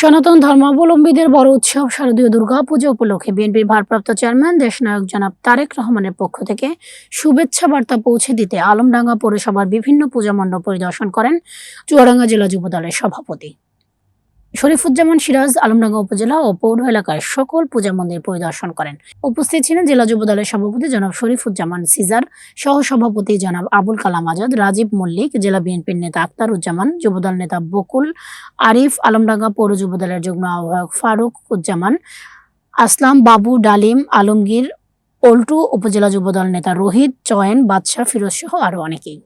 সনাতন ধর্মাবলম্বীদের বড় উৎসব শারদীয় দুর্গা পুজো উপলক্ষে বিএনপির ভারপ্রাপ্ত চেয়ারম্যান, দেশনায়ক জনাব তারেক রহমানের পক্ষ থেকে শুভেচ্ছা বার্তা পৌঁছে দিতে আলমডাঙ্গা পৌরসভার বিভিন্ন পূজা মণ্ডপ পরিদর্শন করেন চুয়াডাঙ্গা জেলা যুবদলের সভাপতি। শরীফুজ্জামান সিরাজ আলমডাঙ্গা উপজেলা ও পৌর এলাকার সকল পূজা মন্দির পরিদর্শন করেন। উপস্থিত ছিলেন জেলা যুব দলের সভাপতি জনাব শরীফুজ্জামান সিজার সহ সভাপতি জনাব আবুল কালাম আজাদ, রাজীব মল্লিক, জেলা বিএনপির নেতা আক্তার উজ্জামান যুবদল নেতা বকুল, আরিফ আলমডাঙ্গা পৌর যুবদলের যুগ্ম আহ্বায়ক ফারুক উজ্জামান আসলাম বাবু ডালিম আলমগীর পল্টু উপজেলা যুবদল নেতা রোহিত, চয়ন, বাদশাহ, ফিরোজ সহ আরও অনেকেই।